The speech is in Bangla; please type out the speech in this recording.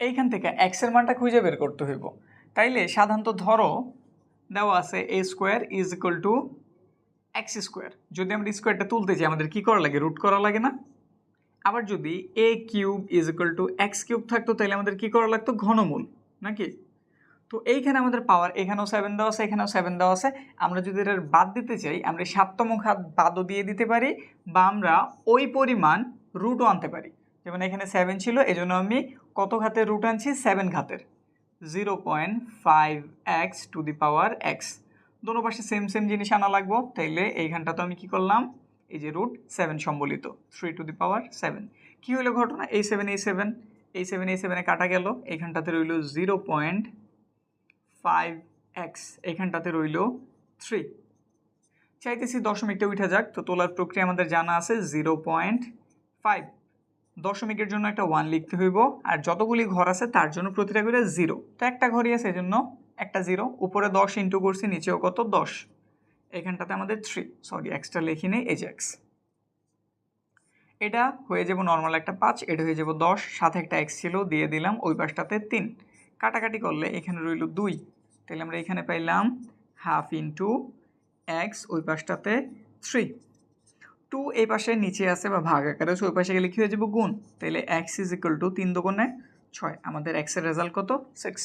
এইখান থেকে এক্সের মানটা খুঁজে বের করতে হইব। তাইলে সাধারণত ধরো দেওয়া আছে A square is equal to X square যদি আমরা স্কোয়ারটা তুলতে চাই আমাদের কী করা লাগে? রুট করা লাগে না? আবার যদি A cube is equal to X cube থাকতো তাহলে আমাদের কী করা লাগতো? ঘনমূল, নাকি? তো এইখানে আমাদের পাওয়ার এখানেও সেভেন দেওয়া আছে, এখানেও সেভেন দেওয়া আছে। আমরা যদি এটার বাদ দিতে চাই, আমরা সাততম ঘাত বাদও দিয়ে দিতে পারি বা আমরা ওই পরিমাণ রুটও আনতে পারি। যেমন এখানে সেভেন ছিল এই জন্য আমি কত ঘাতের রুট আনছি? Seven ঘাতের। Zero point five X to the power X দোনো পাশে সেম সেম জিনিস আনা লাগবো। তাইলে এইখানটা তো আমি কি করলাম? এই যে রুট সেভেন সম্বলিত। Three to the power seven কী হলো ঘটনা? এই সেভেন এই সেভেন এই সেভেন এই সেভেনে কাটা গেল। এইখানটাতে রইল জিরো পয়েন্ট ফাইভ এক্স এইখানটাতে রইল থ্রি চাইতেছি দশমিকটা উঠে যাক। তো তোলার প্রক্রিয়া আমাদের জানা আছে জিরো পয়েন্ট ফাইভ দশমিকের জন্য একটা ওয়ান লিখতে হইব, আর যতগুলি ঘর আছে তার জন্য প্রতিটা করে জিরো তো একটা ঘরই আছে এই জন্য একটা জিরো উপরে দশ ইন্টু করছি, নিচেও কত? দশ। এখানটাতে আমাদের থ্রি সরি এক্সটা লিখি নেই, এই এক্স এটা হয়ে যাব নর্মাল একটা পাঁচ, এটা হয়ে যাব দশ, সাথে একটা এক্স ছিল, দিয়ে দিলাম ওই পাশটাতে তিন। কাটাকাটি করলে এখানে রইল দুই। তাহলে আমরা এখানে পাইলাম হাফ ইন্টু এক্স ওই পাশটাতে থ্রি টু এই পাশে নিচে আছে বা ভাগ আকারে আছে, ওই পাশে গেলে কী হয়ে যাবে? গুণ। তাহলে এক্স ইজ ইকুয়াল টু তিন দোকানে ছয়। আমাদের এক্সের রেজাল্ট কত? সিক্স